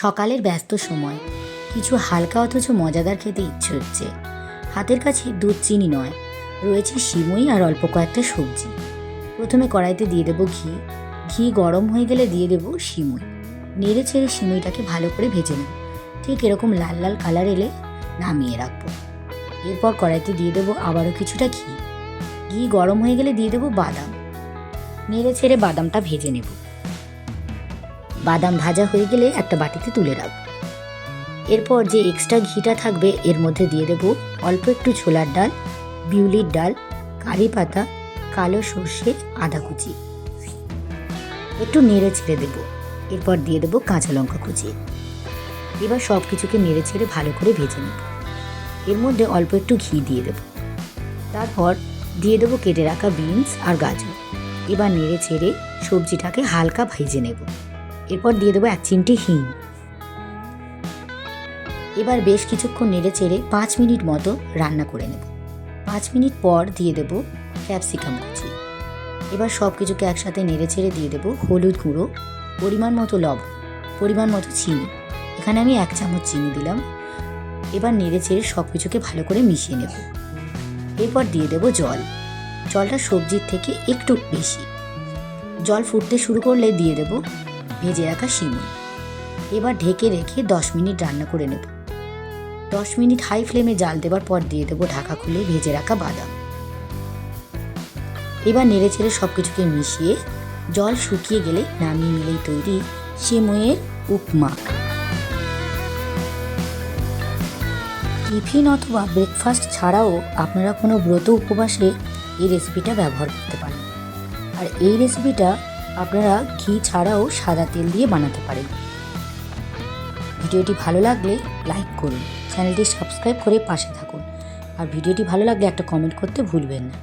সকালের ব্যস্ত সময়। কিছু হালকা অথচ মজাদার খেতে ইচ্ছে হচ্ছে। হাতের কাছে দুধ চিনি নয়, রয়েছে সিমই আর অল্প কয়েকটা সবজি। প্রথমে কড়াইতে দিয়ে দেবো ঘি। ঘি গরম হয়ে গেলে দিয়ে দেবো সিমই। নেড়ে ছেড়ে সিমইটাকে ভালো করে ভেজে নেব ঠিক এরকম লাল লাল কালার এলে নামিয়ে রাখব। এরপর কড়াইতে দিয়ে দেবো আবারও কিছুটা ঘি। ঘি গরম হয়ে গেলে দিয়ে দেবো বাদাম। নেড়ে ছেড়ে বাদামটা ভেজে নেব। বাদাম ভাজা হয়ে গেলে একটা বাটিতে তুলে রাখব এরপর যে এক্সট্রা ঘিটা থাকবে, এর মধ্যে দিয়ে দেব অল্প একটু ছোলার ডাল, বিউলির ডাল, কারি পাতা, কালো সর্ষে, আদা কুচি। একটু নেড়ে ছেড়ে দেব। এরপর দিয়ে দেবো কাঁচা লঙ্কা কুচি। এবার সব কিছুকে নেড়ে ছেড়ে ভালো করে ভেজে নেব। এর মধ্যে অল্প একটু ঘি দিয়ে দেব। তারপর দিয়ে দেবো কেটে রাখা বিনস আর গাজর। এবার নেড়ে ছেড়ে সবজিটাকে হালকা ভেজে নেব। এরপর দিয়ে দেবো এক চিমটি হিং। এবার বেশ কিছুক্ষণ নেড়ে চেড়ে পাঁচ মিনিট মতো রান্না করে নেব। পাঁচ মিনিট পর দিয়ে দেব ক্যাপসিকাম কুচি। এবার সব কিছুকে একসাথে নেড়ে ছেড়ে দিয়ে দেবো হলুদ গুঁড়ো, পরিমাণ মতো লবণ, পরিমাণ মতো চিনি। এখানে আমি এক চামচ চিনি দিলাম। এবার নেড়ে চেড়ে সব কিছুকে ভালো করে মিশিয়ে নেব। এরপর দিয়ে দেব জল। জলটা সবজির থেকে একটু বেশি। জল ফুটতে শুরু করলে দিয়ে দেব ভেজে রাখা শিমুই এবার ঢেকে রেখে দশ মিনিট রান্না করে নেব। দশ মিনিট হাই ফ্লেমে জাল দেওয়ার পর দিয়ে দেবো ঢাকা খুলে ভেজে রাখা বাদাম। এবার নেড়ে ছেড়ে সব কিছুকে মিশিয়ে জল শুকিয়ে গেলে নামিয়ে নিলেই তৈরি সিমুয়ের উপমা। টিফিন অথবা ব্রেকফাস্ট ছাড়াও আপনারা কোনো ব্রত উপবাসে এই রেসিপিটা ব্যবহার করতে পারেন। আর এই রেসিপিটা আপনারা ঘি ছাড়াও সাদা তেল দিয়ে বানাতে পারেন। ভিডিওটি ভালো লাগলে লাইক করুন, চ্যানেলটি সাবস্ক্রাইব করে পাশে থাকুন। আর ভিডিওটি ভালো লাগলে একটা কমেন্ট করতে ভুলবেন না।